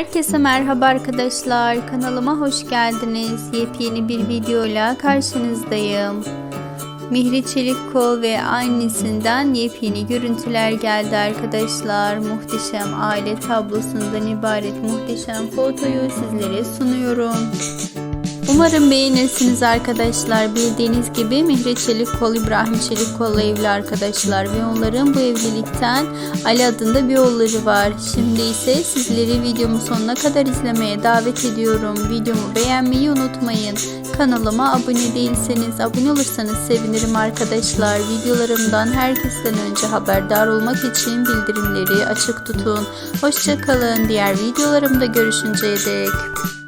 Herkese merhaba arkadaşlar. Kanalıma hoş geldiniz. Yepyeni bir videoyla karşınızdayım. Mihri Çelikkol ve annesinden yepyeni görüntüler geldi arkadaşlar. Muhteşem aile tablosundan ibaret muhteşem fotoyu sizlere sunuyorum. Umarım beğenirsiniz arkadaşlar. Bildiğiniz gibi Mihri Çelikkol İbrahim Çelikkol'la evli arkadaşlar ve onların bu evlilikten Ali adında bir oğulları var. Şimdi ise sizleri videomu sonuna kadar izlemeye davet ediyorum. Videomu beğenmeyi unutmayın. Kanalıma abone değilseniz abone olursanız sevinirim arkadaşlar. Videolarımdan herkesten önce haberdar olmak için bildirimleri açık tutun. Hoşçakalın. Diğer videolarımda görüşünceye dek.